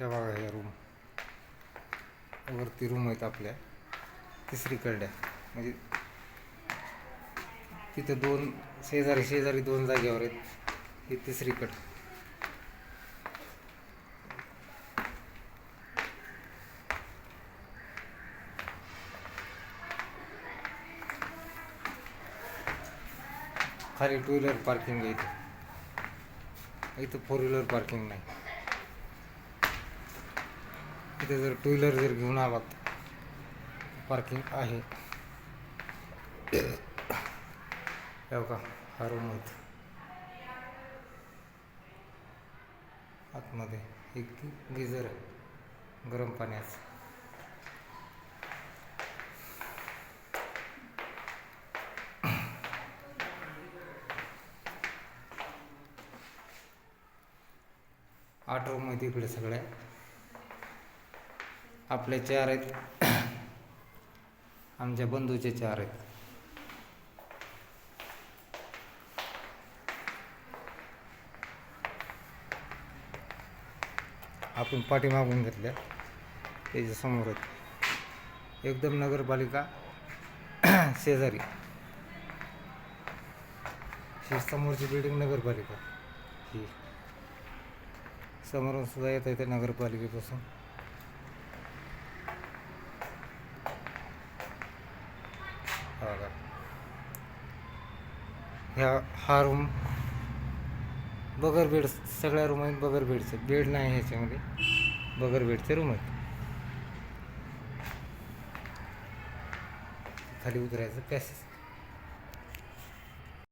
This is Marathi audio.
या बघा या रूम वरती रूम आहेत आपल्या. तिसरी कड्या म्हणजे तिथं दोन शेजारी शेजारी दोन जागेवर आहेत. ही तिसरी कड. खाली टू व्हीलर पार्किंग आहे इथं. इथं फोर व्हीलर पार्किंग नाही. तिथे जर टू व्हीलर जर घेऊन आलात पार्किंग आहे. का हा रूम आहेत आतमध्ये एक गिझर आहे गरम पाण्याचं. आठ रूम आहेत इकडे सगळ्या. आपले चार आहेत. आमच्या बंधूचे चार आहेत. आपण पाठी मागून घेतल्या. त्याच्यासमोर आहेत. एकदम नगरपालिका शेजारी. ही समोरची बिल्डिंग नगरपालिका. ही. समोरून सुद्धा येत आहे ते नगरपालिकेपासून हा बघा. ह्या हा रूम बगर बेड सगळ्या रूम आहेत बगर बेडचे बेड नाही ह्याच्यामध्ये. बगर बेडचे रूम आहेत. खाली उतरायचं पॅसेज